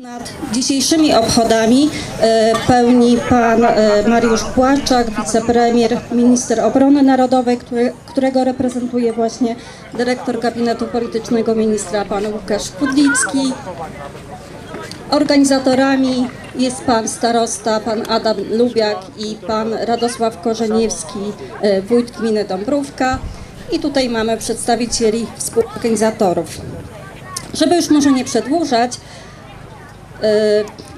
Nad dzisiejszymi obchodami e, pełni pan e, Mariusz Płaczak, wicepremier, minister obrony narodowej, którego reprezentuje właśnie dyrektor gabinetu politycznego ministra pan Łukasz Kudlicki. Organizatorami jest pan starosta, pan Adam Lubiak i pan Radosław Korzeniewski, e, wójt gminy Dąbrówka. I tutaj mamy przedstawicieli współorganizatorów. Żeby już może nie przedłużać,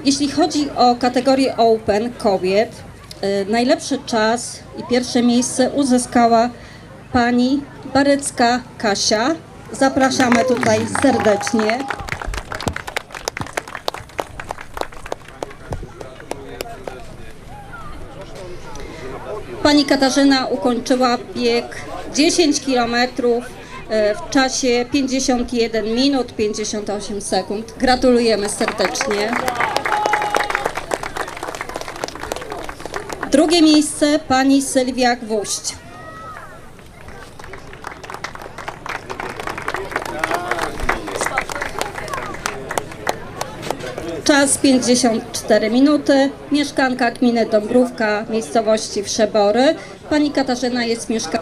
Jeśli chodzi o kategorię Open kobiet, e, najlepszy czas i pierwsze miejsce uzyskała pani Barycka Kasia. Zapraszamy tutaj serdecznie. Pani Katarzyna ukończyła bieg 10 km w czasie 51 minut 58 sekund. Gratulujemy serdecznie. Drugie miejsce pani Sylwia Gwóźdź. Czas 54 minuty. Mieszkanka gminy Dąbrówka, miejscowości Wszebory. Pani Katarzyna jest mieszkanką.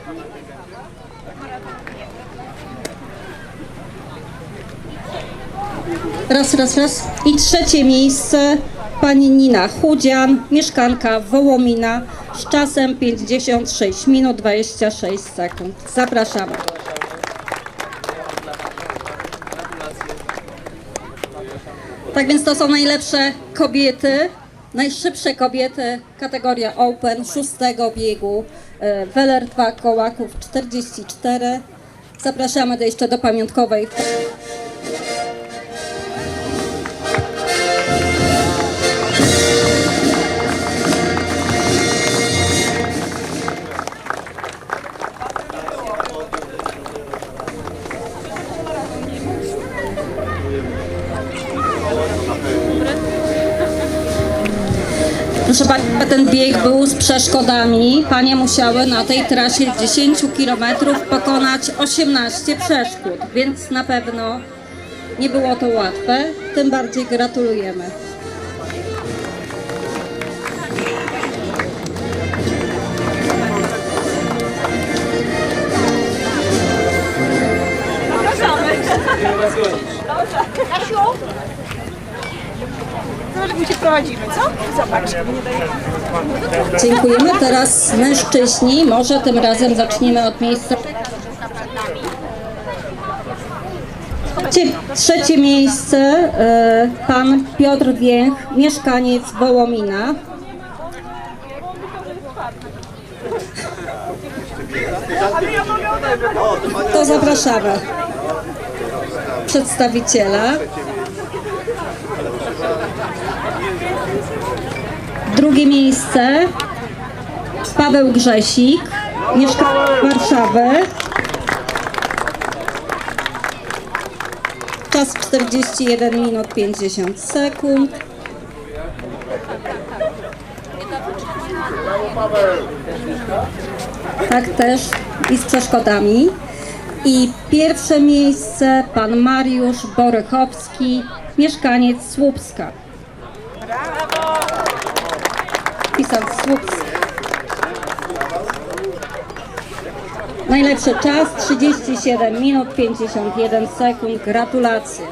Raz, raz, raz. I trzecie miejsce pani Nina Chudzian, mieszkanka Wołomina z czasem 56 minut 26 sekund. Zapraszamy. Tak więc to są najlepsze kobiety, najszybsze kobiety, kategoria Open, szóstego biegu, e, Weller 2 Kołaków 44. Zapraszamy do jeszcze do pamiątkowej Proszę Państwa, ten bieg był z przeszkodami. Panie musiały na tej trasie 10 km pokonać 18 przeszkód, więc na pewno nie było to łatwe. Tym bardziej gratulujemy. My cię prowadzimy, co? Zobacz. Dziękujemy. Teraz mężczyźni. Może tym razem zaczniemy od miejsca. Trzecie, miejsce e, pan Piotr Więch, mieszkaniec Wołomina. To zapraszamy przedstawiciela. Drugie miejsce Paweł Grzesik, mieszkaniec Warszawy. Czas 41 minut 50 sekund. Tak też i z przeszkodami. I pierwsze miejsce pan Mariusz Borychowski, mieszkaniec Słupska. Pisał Słupsk. Najlepszy czas 37 minut 51 sekund. Gratulacje.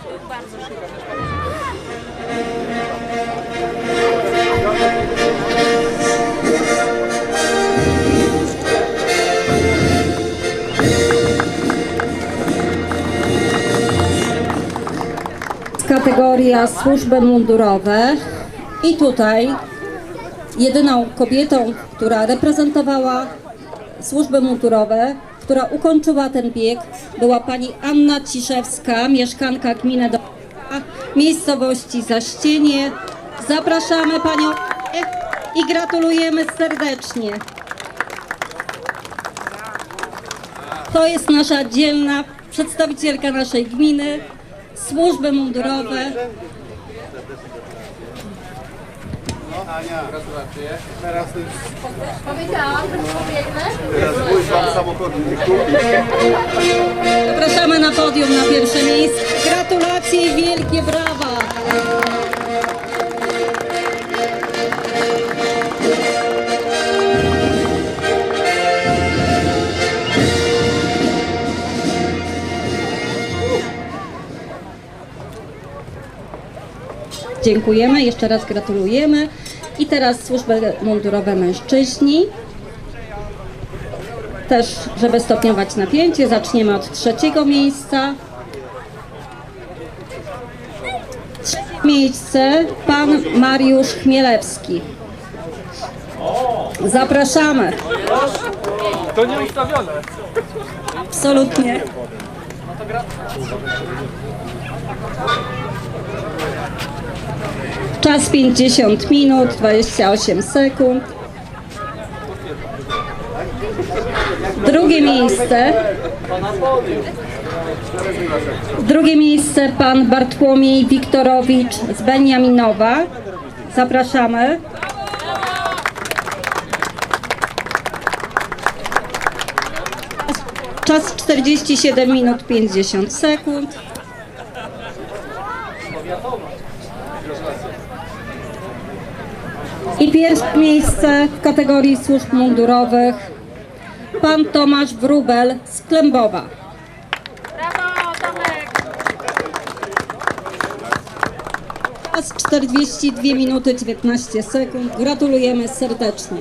Kategoria służby mundurowe i tutaj jedyną kobietą, która reprezentowała służby mundurowe, która ukończyła ten bieg, była pani Anna Ciszewska, mieszkanka gminy do miejscowości Zaścienie. Zapraszamy panią i gratulujemy serdecznie. To jest nasza dzielna przedstawicielka naszej gminy, służby mundurowe. Ania, gratulacje. Teraz już Powiedziałam, pobiegnę. teraz mój pan samochodu nie kupi. Zapraszamy na podium na pierwsze miejsce. Gratulacje i wielkie brawa. Dziękujemy, jeszcze raz gratulujemy. I teraz służby mundurowe mężczyźni. Też, żeby stopniować napięcie, zaczniemy od trzeciego miejsca. Trzecie miejsce pan Mariusz Chmielewski. Zapraszamy. To nie ustawione. Absolutnie. Czas 50 minut, 28 sekund. Drugie miejsce. Drugie miejsce pan Bartłomiej Wiktorowicz z Beniaminowa. Zapraszamy. Czas 47 minut 50 sekund. I pierwsze miejsce w kategorii służb mundurowych pan Tomasz Wrubel z Klębowa. Brawo, Tomek! Czas 42 minuty 19 sekund. Gratulujemy serdecznie.